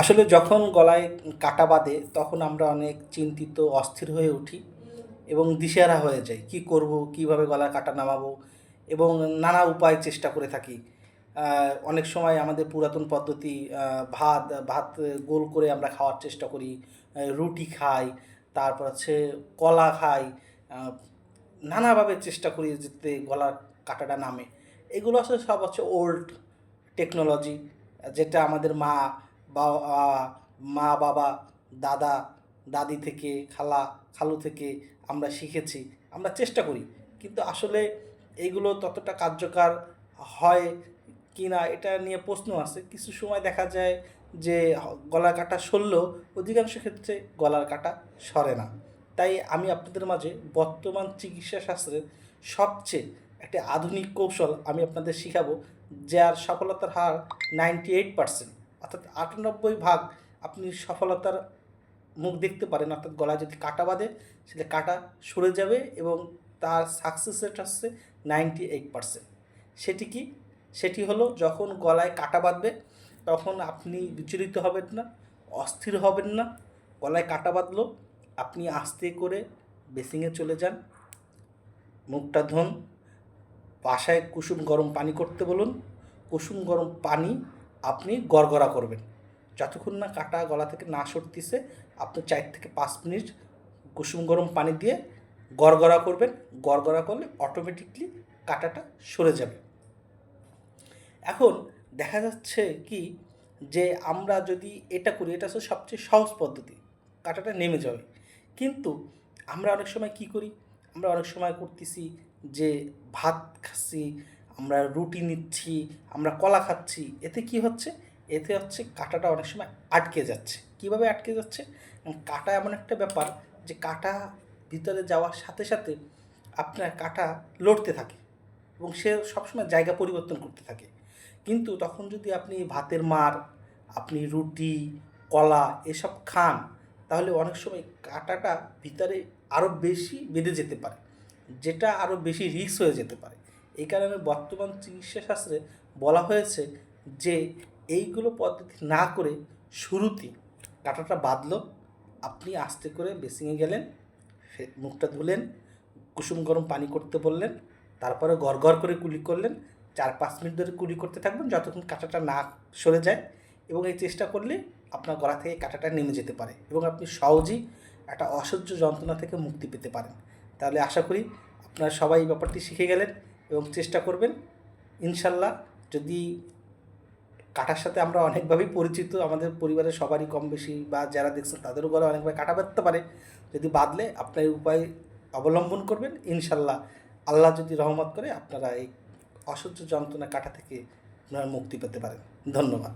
আসলে যখন গলায় কাটা বাঁধে, তখন আমরা অনেক চিন্তিত, অস্থির হয়ে উঠি এবং দিশেহারা হয়ে যাই। কী করব, কীভাবে গলায় কাটা নামাবো এবং নানা উপায় চেষ্টা করে থাকি। অনেক সময় আমাদের পুরাতন পদ্ধতি ভাত ভাত গোল করে আমরা খাওয়ার চেষ্টা করি রুটি খাই, তারপর হচ্ছে কলা খাই নানাভাবে চেষ্টা করি যাতে গলার কাটাটা নামে। এগুলো আসলে সব হচ্ছে ওল্ড টেকনোলজি যেটা আমাদের মা বা মা, বাবা, দাদা, দাদি থেকে, খালা, খালু থেকে আমরা শিখেছি, আমরা চেষ্টা করি। কিন্তু আসলে এইগুলো ততটা কার্যকর হয় কি না এটা নিয়ে প্রশ্ন আছে। কিছু সময় দেখা যায় যে গলার কাটা সরলেও অধিকাংশ ক্ষেত্রে গলার কাটা সরে না। তাই আমি আপনাদের মাঝে বর্তমান চিকিৎসা শাস্ত্রের সবচেয়ে একটা আধুনিক কৌশল আমি আপনাদের শিখাবো, যার সফলতার হার নাইনটি এইট পার্সেন্ট অর্থাৎ আটানব্বই ভাগ আপনি সফলতার মুখ দেখতে পারেন, অর্থাৎ গলায় যদি কাটা বাঁধে, সেটা কাটা সরে যাবে এবং তার সাকসেস রেট হচ্ছে নাইনটি এইট পার্সেন্ট সেটি কি? সেটি হলো যখন গলায় কাটা বাঁধবে, তখন আপনি বিচলিত হবেন না, অস্থির হবেন না, গলায় কাটা বাঁধলো, আপনি আস্তে করে বেসিংয়ে চলে যান, মুখটা ধোন, বাসায় কুসুম গরম পানি করতে বলুন, কুসুম গরম পানি আপনি গড়গড়া করবেন। যতক্ষণ না কাটা গলা থেকে না সরতিছে আপনি চার থেকে পাঁচ মিনিট কুসুম গরম পানি দিয়ে গড়গড়া করবেন। গড়গড়া করলে অটোমেটিকলি কাটাটা সরে যাবে। এখন দেখা যাচ্ছে কি যে আমরা যদি এটা করি, এটা হচ্ছে সবচেয়ে সহজ পদ্ধতি, কাটাটা নেমে যাবে। কিন্তু আমরা অনেক সময় কি করি? আমরা অনেক সময় করতেছি যে ভাত খাচ্ছি আমরা রুটি নিচ্ছি, আমরা কলা খাচ্ছি, এতে কি হচ্ছে? এতে হচ্ছে কাটাটা অনেক সময় আটকে যাচ্ছে। কীভাবে আটকে যাচ্ছে? কাটা এমন একটা ব্যাপার যে কাটা ভিতরে যাওয়ার সাথে সাথে আপনার কাটা লড়তে থাকে এবং সে সবসময় জায়গা পরিবর্তন করতে থাকে। কিন্তু তখন যদি আপনি ভাতের মার, আপনি রুটি, কলা এসব খান, তাহলে অনেক সময় কাটাটা ভিতরে আরও বেশি বেঁধে যেতে পারে, যেটা আরও বেশি রিস্ক হয়ে যেতে পারে। এই কারণে বর্তমান চিকিৎসা শাস্ত্রে বলা হয়েছে যে এইগুলো পদ্ধতি না করে শুরুতেই কাটাটা বাঁধলো, আপনি আস্তে করে বেসিংয়ে গেলেন মুখটা ধুলেন, কুসুম গরম পানি করতে বললেন, তারপরে গড় করে কুলি করলেন, চার পাঁচ মিনিট ধরে কুলি করতে থাকবেন যতক্ষণ কাঁটাটা না সরে যায় এবং এই চেষ্টা করলে আপনার গলা থেকে কাঁটাটা নেমে যেতে পারে এবং আপনি সহজেই একটা অসহ্য যন্ত্রণা থেকে মুক্তি পেতে পারেন। তাহলে আশা করি আপনারা সবাই এই ব্যাপারটি শিখে গেলেন। এবং চেষ্টা করবেন, ইনশাল্লাহ যদি কাটার সাথে আমরা অনেকভাবেই পরিচিত, আমাদের পরিবারের সবারই কম বেশি বা যারা দেখছেন তাদেরও গলা অনেকভাবে কাটা বাঁধতে পারে, যদি বাঁধলে আপনার উপায় অবলম্বন করবেন, ইনশাল্লাহ আল্লাহ যদি রহমত করে আপনারা এই অসহ্য যন্ত্রণা কাটা থেকে আপনারা মুক্তি পেতে পারেন। ধন্যবাদ।